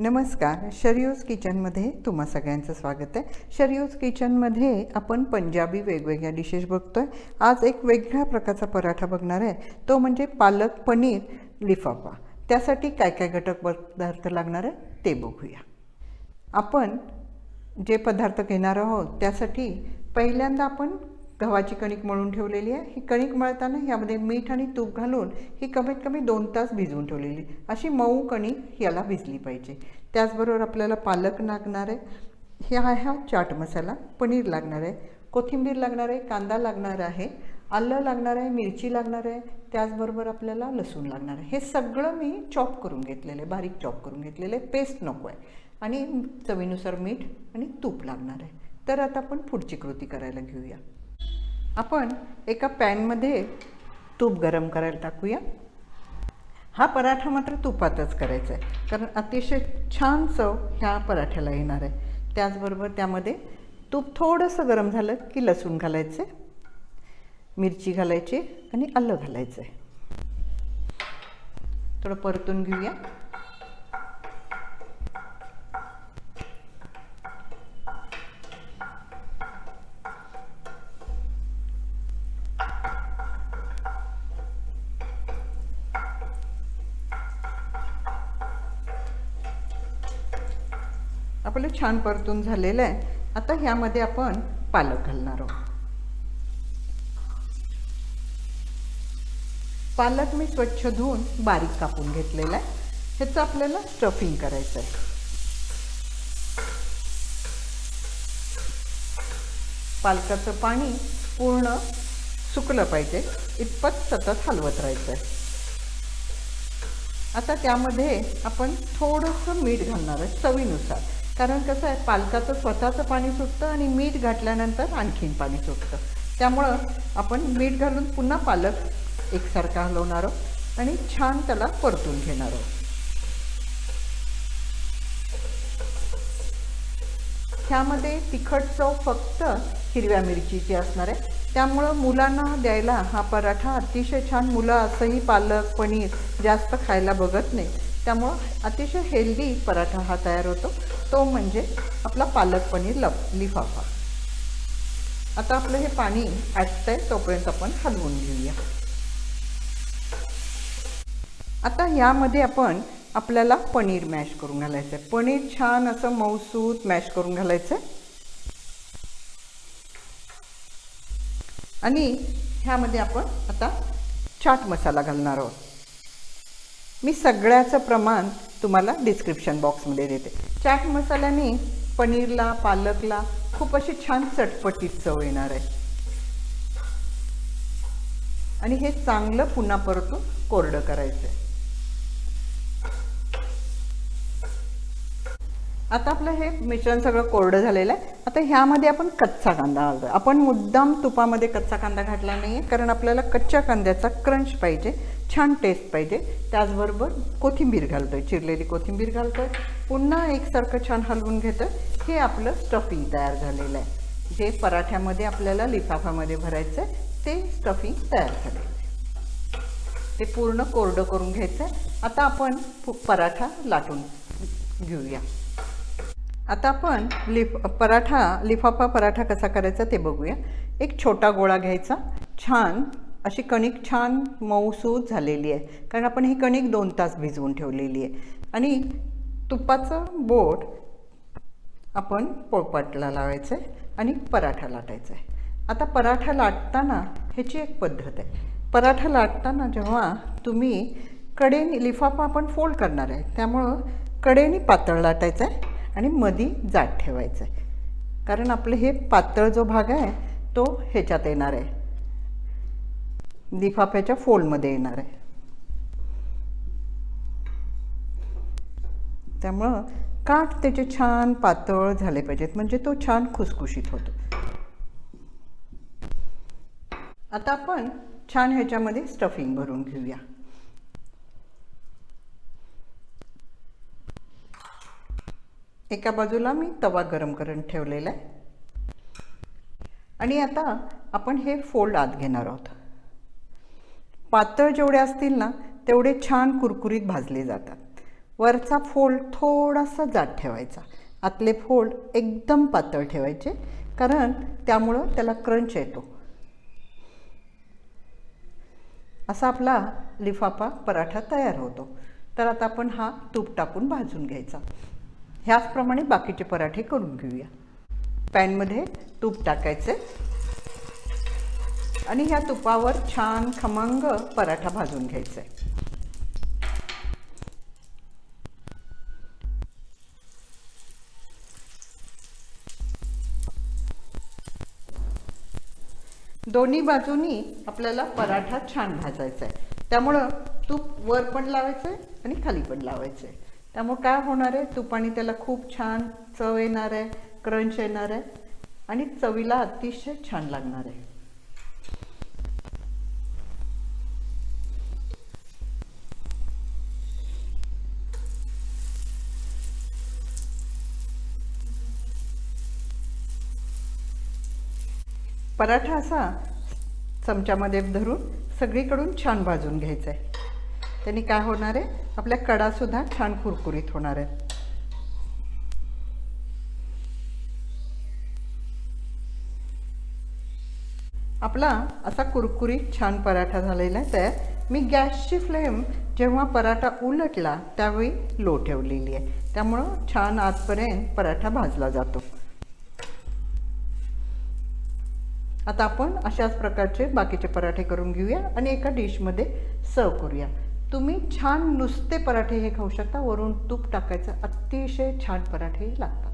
नमस्कार शरयूज किचनमध्ये तुम्हा सगळ्यांचं स्वागत आहे. शरयूज किचनमध्ये आपण पंजाबी वेगवेगळ्या डिशेस बघतोय. आज एक वेगळ्या प्रकारचा पराठा बघणार आहे. तो म्हणजे पालक पनीर लिफाफा. त्यासाठी काय काय घटक पदार्थ लागणार आहे ते बघूया. आपण जे पदार्थ घेणार आहोत त्यासाठी पहिल्यांदा आपण गव्हाची कणिक मळून ठेवलेली आहे. ही कणिक मळताना यामध्ये मीठ आणि तूप घालून ही कमीत कमी दोन तास भिजवून ठेवलेली. अशी मऊ कणिक याला भिजली पाहिजे. त्याचबरोबर आपल्याला पालक लागणार आहे. ह्या ह्या चाट मसाला पनीर लागणार आहे कोथिंबीर लागणार आहे कांदा लागणार आहे आलं लागणार आहे मिरची लागणार आहे त्याचबरोबर आपल्याला लसूण लागणार आहे. हे सगळं मी चॉप करून घेतलेलं आहे बारीक चॉप करून घेतलेलं आहे. पेस्ट नको आहे. आणि चवीनुसार मीठ आणि तूप लागणार आहे. तर आता आपण पुढची कृती करायला घेऊया. आपण एका पॅनमध्ये तूप गरम करायला टाकूया. हा पराठा मात्र तुपातच करायचा आहे. कारण अतिशय छान चव ह्या पराठ्याला येणार आहे. त्याचबरोबर त्यामध्ये तूप थोडंसं गरम झालं की लसूण घालायचं मिरची घालायची आणि आलं घालायचं आहे थोडं परतून घेऊया. आपलं छान परतून झालेलं आहे. आता ह्यामध्ये आपण पालक घालणार आहोत. पालक मी स्वच्छ धुवून बारीक कापून घेतलेला आहे. ह्याचं आपल्याला स्टफिंग करायचं आहे पालकाचं पाणी पूर्ण सुकलं पाहिजे. इतपत सतत हलवत राहायचं आहे आता त्यामध्ये आपण थोडंसं मीठ घालणार आहे चवीनुसार. कारण कसं आहे पालकाचं स्वतःचं पाणी सुटतं आणि मीठ घातल्यानंतर आणखीन पाणी सुटतं. त्यामुळं आपण मीठ घालून पुन्हा पालक एकसारखा हलवणार आहोत आणि छान त्याला परतून घेणार आहोत. ह्यामध्ये तिखट चव फक्त हिरव्या मिरचीची असणार आहे. त्यामुळं मुलांना द्यायला हा पराठा अतिशय छान. मुलं असंही पालक पनीर जास्त खायला बघत नाही त्यामुळं अतिशय हेल्दी पराठा हा तयार होतो. तो म्हणजे आपला पालक पनीर लप लिफाफा. आता आपलं हे पाणी आटतंय तोपर्यंत आपण हलवून घेऊया. आता ह्यामध्ये आपण आपल्याला पनीर मॅश करून घालायचं आहे पनीर छान असं मऊसूत मॅश करून घालायचं आहे आणि ह्यामध्ये आपण आता चाट मसाला घालणार आहोत. मी सगळ्याचं प्रमाण तुम्हाला डिस्क्रिप्शन बॉक्समध्ये देते. चाट मसाल्याने पनीरला पालकला खूप अशी छान चटपटीत चव येणार आहे. आणि हे चांगलं पुन्हा परतून कोरडं करायचं आहे आता आपलं हे मिश्रण सगळं कोरडं झालेलं आहे. आता ह्यामध्ये आपण कच्चा कांदा घालतो आपण मुद्दाम तुपामध्ये कच्चा कांदा घातला नाही आहे कारण आपल्याला कच्च्या कांद्याचा क्रंच पाहिजे छान टेस्ट पाहिजे. त्याचबरोबर कोथिंबीर घालतो आहे चिरलेली कोथिंबीर घालतो आहे पुन्हा एकसारखं छान हलवून घेतं हे आपलं स्टफिंग तयार झालेलं आहे. जे पराठ्यामध्ये आपल्याला लिफाफामध्ये भरायचं आहे ते स्टफिंग तयार झालेलं आहे ते पूर्ण कोरडं करून घ्यायचं आहे आता आपण पराठा लाटून घेऊया. आता आपण लिफ पराठा लिफाफा पराठा कसा करायचा ते बघूया. एक छोटा गोळा घ्यायचा. छान अशी कणिक छान मऊसूद झालेली आहे. कारण आपण ही कणिक दोन तास भिजवून ठेवलेली आहे. आणि तुपाचं बोट आपण पोळपाटला लावायचं आहे आणि पराठा लाटायचा आहे. आता पराठा लाटताना ह्याची एक पद्धत आहे. पराठा लाटताना जेव्हा तुम्ही कडेने लिफाफा आपण फोल्ड करणार आहे त्यामुळं कडेने पातळ लाटायचं आहे. आणि मधी जाड ठेवायचं आहे कारण आपलं हे पातळ जो भाग आहे तो ह्याच्यात येणार आहे. लिफाफ्याच्या फोल्डमध्ये येणार आहे. त्यामुळं काठ त्याचे छान पातळ झाले पाहिजेत. म्हणजे तो छान खुसखुशीत होतो. आता आपण छान ह्याच्यामध्ये स्टफिंग भरून घेऊया. एका बाजूला मी तवा गरम करून ठेवलेला आहे. आणि आता आपण हे फोल्ड आत घेणार आहोत. पातळ जेवढे असतील ना तेवढे छान कुरकुरीत भाजले जातात. वरचा फोल्ड थोडासा जाड ठेवायचा. आतले फोल्ड एकदम पातळ ठेवायचे कारण त्यामुळं त्याला क्रंच येतो. असा आपला लिफाफा पराठा तयार होतो. तर आता आपण हा तूप टाकून भाजून घ्यायचा. ह्याचप्रमाणे बाकीचे पराठे करून घेऊया. पॅनमध्ये तूप टाकायचे. आणि ह्या तुपावर छान खमंग पराठा भाजून घ्यायचा. आहे दोन्ही बाजूनी आपल्याला पराठा छान भाजायचा आहे. त्यामुळं तूप वर पण लावायचं आहे आणि खाली पण लावायचं आहे. त्यामुळे काय होणार आहे? तुपाने त्याला खूप छान चव येणार आहे क्रंच येणार आहे आणि चवीला अतिशय छान लागणार आहे. पराठा असा चमच्यामध्ये धरून सगळीकडून छान भाजून घ्यायचा आहे. त्यांनी काय होणार आहे? आपल्या कडासुद्धा छान कुरकुरीत होणार आहेत आपला असा कुरकुरीत छान पराठा झालेला आहे. तयार मी गॅसची फ्लेम जेव्हा पराठा उलटला त्यावेळी लो ठेवलेली आहे. त्यामुळं छान आतपर्यंत पराठा भाजला जातो. आता आपण अशाच प्रकारचे बाकीचे पराठे करून घेऊया आणि एका डिशमध्ये सर्व करूया. तुम्ही छान नुसते पराठे हे खाऊ शकता. वरून तूप टाकायचं. अतिशय छान पराठे लागतात.